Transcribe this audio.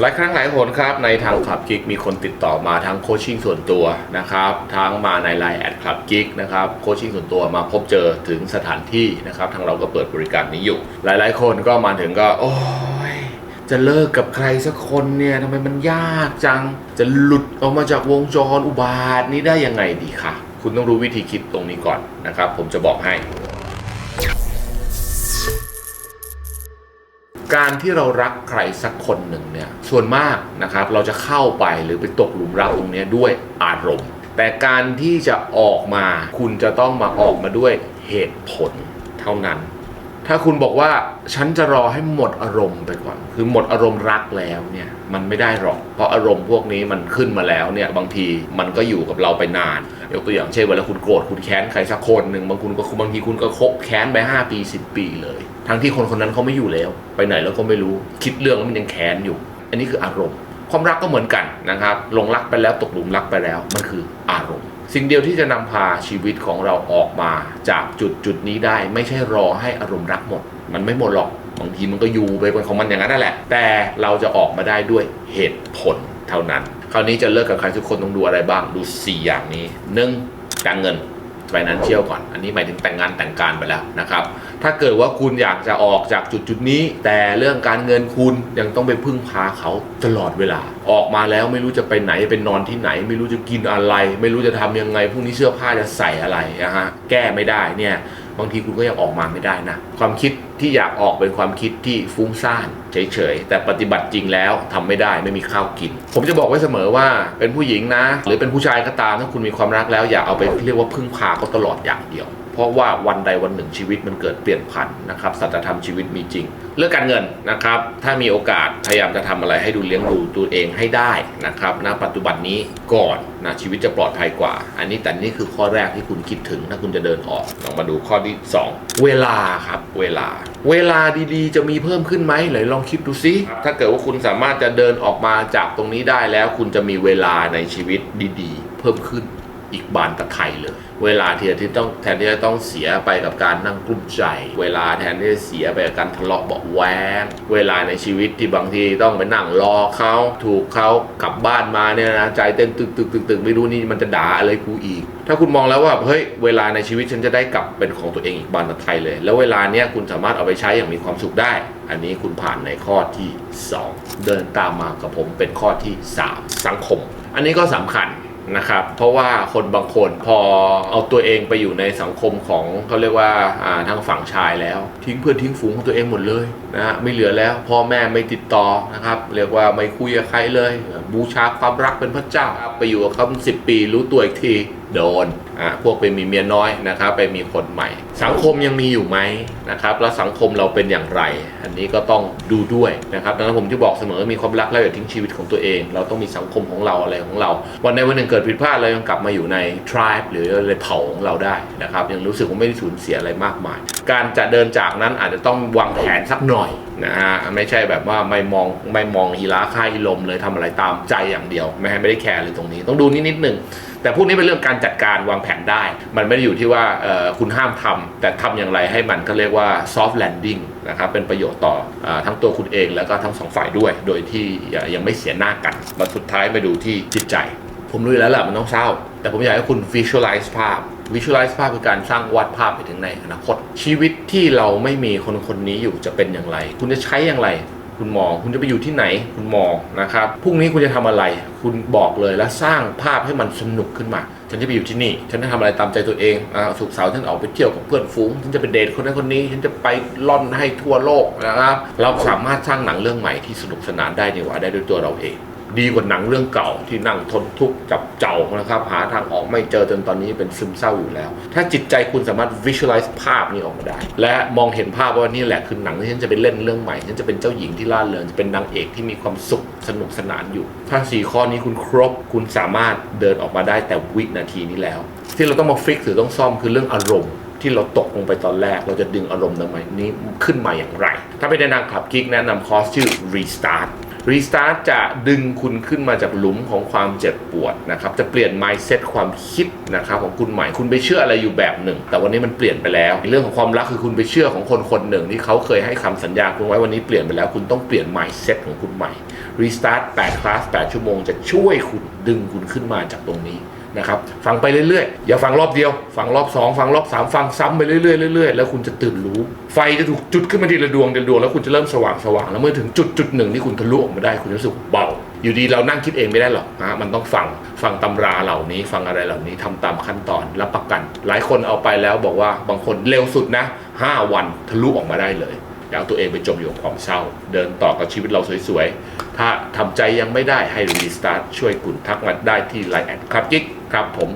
หลายครั้งหลายหนครับในทางคลับกิกมีคนติดต่อมาทั้งโคชชิ่งส่วนตัวนะครับทั้งมาในไลน์แอดคลับกิกนะครับโคชชิ่งส่วนตัวมาพบเจอถึงสถานที่นะครับทางเราก็เปิดบริการนี้อยู่ หลายๆ คนก็มาถึงก็ โอ้ยจะเลิกกับใครสักคนเนี่ยทำไมมันยากจัง จะหลุดออกมาจากวงจรอุบาทนี้ได้ยังไงดีคะคุณต้องรู้วิธีคิดตรงนี้ก่อนนะครับ ผมจะบอกให้ การที่เรารักใครสักคนหนึ่งเนี่ยส่วนมากนะครับเราจะเข้าไปหรือไปตกหลุมรักตรงนี้ด้วยอารมณ์ แต่การที่จะออกมาคุณจะต้องมาออกมาด้วยเหตุผลเท่านั้น ถ้าคุณบอกว่าฉันจะรอให้หมดอารมณ์ไปก่อน คือหมดอารมณ์รักแล้วเนี่ยมันไม่ได้หรอก เพราะอารมณ์พวกนี้มันขึ้นมาแล้วเนี่ยบางทีมันก็อยู่กับเราไปนานยกตัวอย่างเช่นเวลาคุณโกรธคุณแค้นใครสักคนหนึ่งบางคุณก็บางทีคุณก็คบแค้นไป 5 ปี 10 ปีเลย ทั้งที่คนคนนั้นเขาไม่อยู่แล้ว ไปไหนแล้วก็ไม่รู้คิดเรื่องแล้วมันยังแค้นอยู่ อันนี้คืออารมณ์ ความรักก็เหมือนกันนะครับลงรักไปแล้วตกหลุมรักไปแล้วมันคืออารมณ์ สิ่งเดียวที่จะนำพาชีวิตของเราออกมาจากจุดจุดนี้ได้ ไม่ใช่รอให้อารมณ์รักหมด มันไม่หมดหรอกบางทีมันก็อยู่ไปเป็นของมันอย่างนั้นนั่นแหละ แต่เราจะออกมาได้ด้วยเหตุผลเท่านั้น คราวนี้จะเลิกกับใครทุกคนต้องดูอะไรบ้างดู 4 อย่างนี้หนึ่งการเงินไปนั้นเชียวก่อน อันนี้หมายถึงแต่งงานแต่งการไปแล้วนะครับ ถ้าเกิดว่าคุณอยากจะออกจากจุดจุดนี้ แต่เรื่องการเงินคุณยังต้องไปพึ่งพาเขาตลอดเวลา ออกมาแล้วไม่รู้จะไปไหนไปนอนที่ไหน ไม่รู้จะกินอะไร ไม่รู้จะทำยังไงพรุ่งนี้เสื้อผ้าจะใส่อะไรนะฮะแก้ไม่ได้เนี่ยบางทีคุณก็ยังออกมาไม่ได้นะ ความคิดที่อยากออกเป็นความคิดที่ฟุ้งซ่านเฉยๆ แต่ปฏิบัติจริงแล้วทำไม่ได้ไม่มีข้าวกิน ผมจะบอกไว้เสมอว่าเป็นผู้หญิงนะ หรือเป็นผู้ชายก็ตามถ้าคุณมีความรักแล้วอย่าเอาไปเรียกว่าพึ่งพาเขาตลอดอย่างเดียว เพราะว่าวันใดวันหนึ่งชีวิตมันเกิดเปลี่ยนผันนะครับสัจธรรมชีวิตมีจริง เรื่องการเงินนะครับ ถ้ามีโอกาสพยายามจะทำอะไรให้ดูเลี้ยงดูตัวเองให้ได้นะครับณปัจจุบันนี้ก่อนนะชีวิตจะปลอดภัยกว่า อันนี้แต่นี่คือข้อแรกที่คุณคิดถึงถ้าคุณจะเดินออกลองมาดูข้อที่ 2 เวลาครับเวลา เวลาดีๆ จะมีเพิ่มขึ้นไหมเลยลองคิดดูซิถ้าเกิดว่าคุณสามารถจะเดินออกมาจากตรงนี้ได้แล้ว คุณจะมีเวลาในชีวิตดี ๆ เพิ่มขึ้น อีกบานตะไคร่เลย เวลาที่ที่ต้องแทนที่จะต้องเสียไปกับการนั่งกลุ้มใจ เวลาแทนที่จะเสียไปกับการทะเลาะเบาแวงเวลาในชีวิตที่บางทีต้องไปนั่งรอเขาถูกเขากลับบ้านมาเนี่ยนะใจเต้นตึกตึกตึกตึกไม่รู้นี่มันจะด่าอะไรกูอีก ถ้าคุณมองแล้วว่าเฮ้ยเวลาในชีวิตฉันจะได้กลับเป็นของตัวเองอีกบานตะไคร่เลย แล้วเวลาเนี้ยคุณสามารถเอาไปใช้อย่างมีความสุขได้ อันนี้คุณผ่านในข้อที่ 2 เดินตามมากับผมเป็นข้อที่ 3 สังคม อันนี้ก็สำคัญ นะครับเพราะว่าคนบางคนพอเอาตัวเองไปอยู่ในสังคมของเขาเรียกว่าทางฝั่งชายแล้ว ทิ้งเพื่อนทิ้งฝูงของตัวเองหมดเลยนะฮะไม่เหลือแล้วพ่อแม่ไม่ติดต่อนะครับเรียกว่าไม่คุยกับใครเลย บูชาความรักเป็นพระเจ้า ไปอยู่กับเขาสิบปีรู้ตัวอีกทีโดน อ่าพวกไปมีเมียน้อยนะครับไปมีคนใหม่ สังคมยังมีอยู่ไหมนะครับแล้วสังคมเราเป็นอย่างไร อันนี้ก็ต้องดูด้วยนะครับดังนั้นผมจะบอกเสมอมีความรักแล้วอย่าทิ้งชีวิตของตัวเอง เราต้องมีสังคมของเราอะไรของเรา วันในวันหนึ่งเกิดผิดพลาดเรายังกลับมาอยู่ใน tribe หรือในเผ่าของเราได้นะครับยังรู้สึกว่าไม่ได้สูญเสียอะไรมากมาย การจะเดินจากนั้นอาจจะต้องวางแผนสักหน่อยนะฮะไม่ใช่แบบว่าไม่มองไม่มองฮีราค่าอีลมเลยทำอะไรตามใจอย่างเดียว ไม่ให้ไม่ได้แคร์เลยตรงนี้ ต้องดูนิดนิดหนึ่งแต่พวกนี้เป็นเรื่องการจัดการวางแผนได้ มันไม่ได้อยู่ที่ว่าคุณห้ามทำแต่ทำอย่างไรให้มันก็เรียกว่า soft landing นะครับเป็นประโยชน์ต่ออทั้งตัวคุณเองแล้วก็ทั้งสองฝ่ายด้วย โดยที่ยังไม่เสียหน้ากันมาสุดท้ายมาดูที่จิตใจ ผมรู้แล้วแหละมันต้องเศร้า แต่ผมอยากให้คุณ visualize ภาพ visualize ภาพคือการสร้างวาดภาพไปถึงในอนาคต ชีวิตที่เราไม่มีคนคนนี้อยู่จะเป็นอย่างไร คุณจะใช้อย่างไร คุณมองคุณจะไปอยู่ที่ไหน คุณมองนะครับพรุ่งนี้คุณจะทำอะไร คุณบอกเลยแล้วสร้างภาพให้มันสนุกขึ้นมา ฉันจะไปอยู่ที่นี่ ฉันจะทำอะไรตามใจตัวเองอ่าสุกเสาร์ฉันออกไปเที่ยวกับเพื่อนฝูงฉันจะไปเดทคนนั้นคนนี้ ฉันจะไปล่อนให้ทั่วโลกนะครับ เราสามารถสร้างหนังเรื่องใหม่ที่สนุกสนานได้ในว่าได้ด้วยตัวเราเอง ดีกว่าหนังเรื่องเก่าที่นั่งทนทุกข์จับเจ้านะครับ หาทางออกไม่เจอจนตอนนี้เป็นซึมเศร้าอยู่แล้ว ถ้าจิตใจคุณสามารถ visualize ภาพนี้ออกมาได้ และมองเห็นภาพว่านี่แหละคือหนังที่ฉันจะไปเล่นเรื่องใหม่ฉันจะเป็นเจ้าหญิงที่ล่าเริงจะเป็นนางเอกที่มีความสุขสนุกสนานอยู่ ถ้าสี่ข้อนี้คุณครบคุณสามารถเดินออกมาได้แต่วินาทีนี้แล้ว ที่เราต้องมาฟิกหรือต้องซ่อมคือเรื่องอารมณ์ที่เราตกลงไปตอนแรกเราจะดึงอารมณ์ตรงนี้ขึ้นมาอย่างไร ถ้าไปในนางคลับกิ๊กแนะนำคอร์สชื่อ Restart รีสตาร์ทจะดึงคุณขึ้นมาจากหลุมของความเจ็บปวดนะครับ จะเปลี่ยน mindset ความคิดนะครับของคุณใหม่ คุณไปเชื่ออะไรอยู่แบบหนึ่ง แต่วันนี้มันเปลี่ยนไปแล้ว เรื่องของความรักคือคุณไปเชื่อของคนคนหนึ่งที่เขาเคยให้คำสัญญาคุณไว้วันนี้เปลี่ยนไปแล้ว คุณต้องเปลี่ยน mindset ของคุณใหม่รีสตาร์ท8คลาส8ชั่วโมงจะช่วยคุณดึงคุณขึ้นมาจากตรงนี้ นะครับฟังไปเรื่อยๆ อย่าฟังรอบเดียว ฟังรอบ 2 ฟังรอบ 3 ฟังซ้ำไปเรื่อยๆเรื่อยๆแล้วคุณจะตื่นรู้ ไฟจะถูกจุดขึ้นมาทีละดวงทีละดวงแล้วคุณจะเริ่มสว่างสว่างแล้วเมื่อถึงจุดจุดหนึ่งที่คุณทะลุออกมาได้คุณจะรู้สึกเบา อยู่ดีเรานั่งคิดเองไม่ได้หรอกนะมันต้องฟังฟังตำราเหล่านี้ ฟังอะไรเหล่านี้ทำตามขั้นตอนรับประกัน หลายคนเอาไปแล้วบอกว่าบางคนเร็วสุดนะ 5 วันทะลุออกมาได้เลยอย่าเอาตัวเองไปจมอยู่กับความเศร้า เดินต่อกับชีวิตเราสวยๆ ถ้าทำใจยังไม่ได้ให้รีสตาร์ทช่วยคุณทักมาได้ที่ไลน์แอดครับกิ๊ก ครับผม